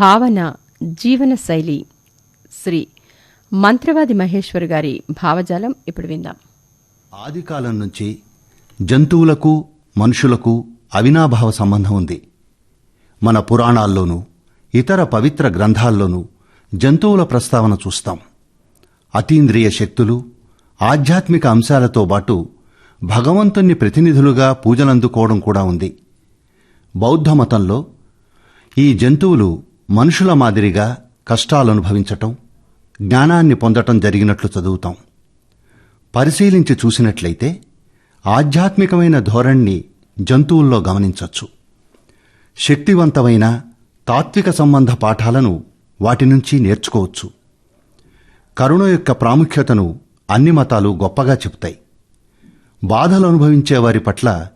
భావన జీవన శైలి. శ్రీ మంత్రవాది మహేశ్వర్ గారి భావజాలం ఇప్పుడు విందాం. ఆదికాలం నుంచి జంతువులకు మనుషులకు అవినాభావ సంబంధం ఉంది. మన పురాణాల్లోనూ ఇతర పవిత్ర గ్రంథాల్లోనూ జంతువుల ప్రస్తావన చూస్తాం. అతీంద్రియ శక్తులు ఆధ్యాత్మిక అంశాలతో పాటు భగవంతుని ప్రతినిధులుగా పూజలందుకోవడం కూడా ఉంది. బౌద్ధ మతంలో ఈ జంతువులు మనుషుల మాదిరిగా కష్టాలు అనుభవించటం జ్ఞానాన్ని పొందటం జరిగినట్లు చదువుతాం. పరిశీలించి చూసినట్లయితే ఆధ్యాత్మికమైన ధోరణిని జంతువుల్లో గమనించవచ్చు శక్తివంతమైన తాత్విక సంబంధ పాఠాలను వాటి నుంచి నేర్చుకోవచ్చు. కరుణ యొక్క ప్రాముఖ్యతను అన్ని మతాలు గొప్పగా చెబుతాయి. బాధలు అనుభవించే వారి పట్ల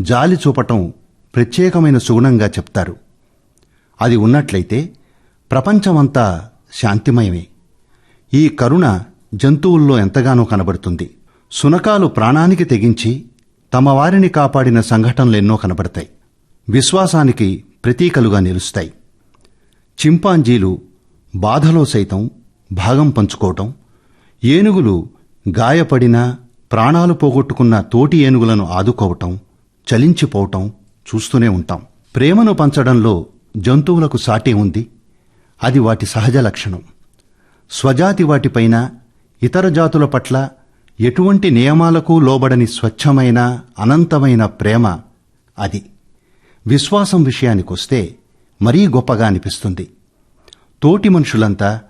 జాలి చూపటం ప్రత్యేకమైన సుగుణంగా చెప్తారు. అది ఉన్నట్లయితే ప్రపంచమంతా శాంతిమయమే. ఈ కరుణ జంతువుల్లో ఎంతగానో కనబడుతుంది. సునకాలు ప్రాణానికి తెగించి తమ వారిని కాపాడిన సంఘటనలెన్నో కనబడతాయి. విశ్వాసానికి ప్రతీకలుగా నిలుస్తాయి. చింపాంజీలు బాధలో సైతం భాగం పంచుకోవటం ఏనుగులు గాయపడిన ప్రాణాలు పోగొట్టుకున్న తోటి ఏనుగులను ఆదుకోవటం చలించిపోవటం చూస్తూనే ఉంటాం. ప్రేమను పంచడంలో జంతువులకు సాటి ఉంది. అది వాటి సహజ లక్షణం. స్వజాతి వాటిపైన ఇతర జాతుల పట్ల ఎటువంటి నియమాలకు లోబడని స్వచ్ఛమైన అనంతమైన ప్రేమ అది. విశ్వాసం విషయానికొస్తే మరీ గొప్పగా అనిపిస్తుంది. తోటి మనుషులంతా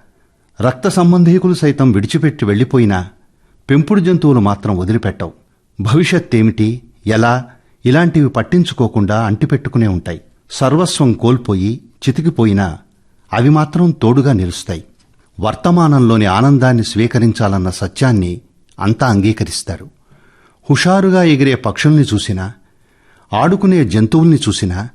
రక్త సంబంధీకులు సైతం విడిచిపెట్టి వెళ్ళిపోయినా పెంపుడు జంతువులు మాత్రం వదిలిపెట్టవు. భవిష్యత్తేమిటి ఎలా ఇలాంటివి పట్టించుకోకుండా అంటిపెట్టుకునే ఉంటాయి. సర్వస్వం కోల్పోయి చితికిపోయినా అవి మాత్రం తోడుగా నిలుస్తాయి. వర్తమానంలోని ఆనందాన్ని స్వీకరించాలన్న సత్యాన్ని అంతా అంగీకరిస్తారు. హుషారుగా ఎగిరే పక్షుల్ని చూసినా ఆడుకునే జంతువుల్ని చూసినా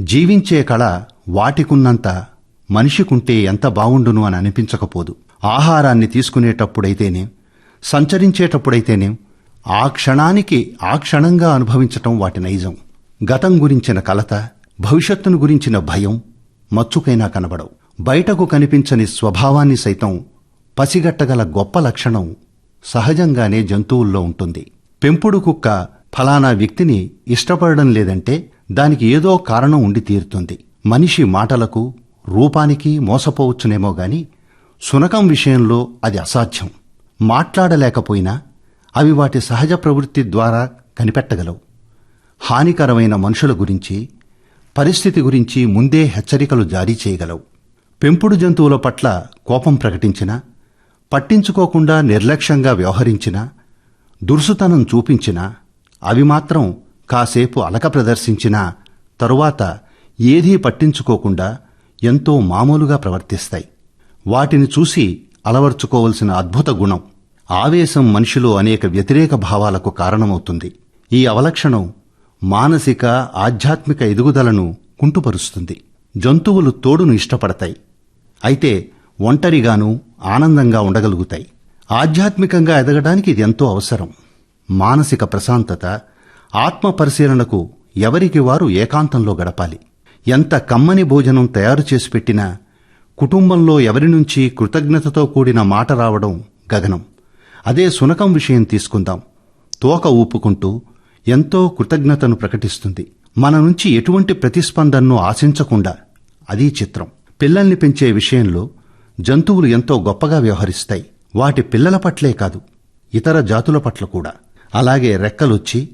జీవించే కళ వాటికున్నంత మనిషికుంటే ఎంత బావుండును అని అనిపించకపోదు. ఆహారాన్ని తీసుకునేటప్పుడైతేనేం సంచరించేటప్పుడైతేనేం ఆ క్షణానికి ఆ క్షణంగా అనుభవించటం వాటి నైజం. గతం గురించిన కలత భవిష్యత్తును గురించిన భయం మచ్చుకైనా కనబడవు. బయటకు కనిపించని స్వభావాన్ని సైతం పసిగట్టగల గొప్ప లక్షణం సహజంగానే జంతువుల్లో ఉంటుంది. పెంపుడు కుక్క ఫలానా వ్యక్తిని ఇష్టపడడం లేదంటే దానికి ఏదో కారణం ఉండి తీరుతుంది. మనిషి మాటలకు రూపానికి మోసపోవచ్చునేమో గాని శునకం విషయంలో అది అసాధ్యం. మాట్లాడలేకపోయినా అవి వాటి సహజ ప్రవృత్తి ద్వారా కనిపెట్టగలవు. హానికరమైన మనుషుల గురించి పరిస్థితి గురించి ముందే హెచ్చరికలు జారీ చేయగలవు. పెంపుడు జంతువుల పట్ల కోపం ప్రకటించినా పట్టించుకోకుండా నిర్లక్ష్యంగా వ్యవహరించినా దురుసుతనం చూపించినా అవి మాత్రం కాసేపు అలక ప్రదర్శించినా తరువాత ఏదీ పట్టించుకోకుండా ఎంతో మామూలుగా ప్రవర్తిస్తాయి. వాటిని చూసి అలవర్చుకోవలసిన అద్భుత గుణం ఆవేశం మనిషిలో అనేక వ్యతిరేక భావాలకు కారణమవుతుంది. ఈ అవలక్షణం మానసిక ఆధ్యాత్మిక ఎదుగుదలను కుంటుపరుస్తుంది. జంతువులు తోడును ఇష్టపడతాయి. అయితే ఒంటరిగాను ఆనందంగా ఉండగలుగుతాయి. ఆధ్యాత్మికంగా ఎదగడానికి ఇది ఎంతో అవసరం. మానసిక ప్రశాంతత ఆత్మ పరిశీలనకు ఎవరికి వారు ఏకాంతంలో గడపాలి. ఎంత కమ్మని భోజనం తయారు చేసి పెట్టినా కుటుంబంలో ఎవరి నుంచి కృతజ్ఞతతో కూడిన మాట రావడం గగనం. అదే సునకం విషయం తీసుకుందాం. తోక ఊపుకుంటూ ఎంతో కృతజ్ఞతను ప్రకటిస్తుంది. మన నుంచి ఎటువంటి ప్రతిస్పందనను ఆశించకుండా అదీ చిత్రం. పిల్లల్ని పెంచే విషయంలో జంతువులు ఎంతో గొప్పగా వ్యవహరిస్తాయి. వాటి పిల్లల పట్లే కాదు ఇతర జాతుల పట్ల కూడా. అలాగే రెక్కలొచ్చి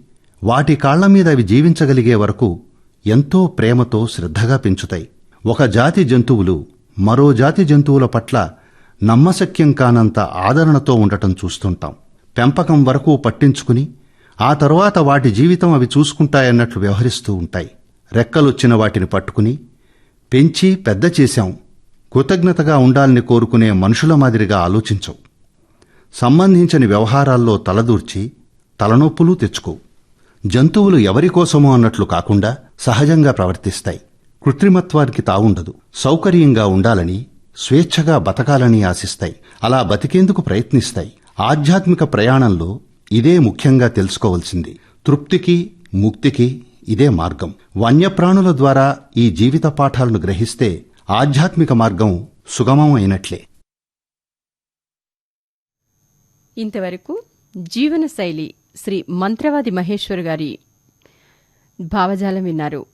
వాటి కాళ్ళ మీద అవి జీవించగలిగే వరకు ఎంతో ప్రేమతో శ్రద్ధగా పెంచుతాయి. ఒక జాతి జంతువులు మరో జాతి జంతువుల పట్ల నమ్మశక్యం కానంత ఆదరణతో ఉండటం చూస్తుంటాం. పెంపకం వరకు పట్టించుకుని ఆ తరువాత వాటి జీవితం అవి చూసుకుంటాయన్నట్లు వ్యవహరిస్తూ ఉంటాయి. రెక్కలొచ్చిన వాటిని పట్టుకుని పెంచి పెద్ద చేశాం. కృతజ్ఞతగా ఉండాలని కోరుకునే మనుషుల మాదిరిగా ఆలోచించవు. సంబంధించని వ్యవహారాల్లో తలదూర్చి తలనొప్పులు తెచ్చుకోవు. జంతువులు ఎవరికోసమో అన్నట్లు కాకుండా సహజంగా ప్రవర్తిస్తాయి. కృత్రిమత్వానికి తావుండదు. సౌకర్యంగా ఉండాలని స్వేచ్ఛగా బతకాలని ఆశిస్తాయి. అలా బతికేందుకు ప్రయత్నిస్తాయి. ఆధ్యాత్మిక ప్రయాణంలో ఇదే ముఖ్యంగా తెలుసుకోవలసింది. తృప్తికి ముక్తికి ఇదే మార్గం. వన్యప్రాణుల ద్వారా ఈ జీవిత పాఠాలను గ్రహిస్తే ఆధ్యాత్మిక మార్గం సుగమం అయినట్లే. ఇంతవరకు జీవనశైలి శ్రీ మంత్రవాది మహేశ్వర్ గారి భావజాలం విన్నారు.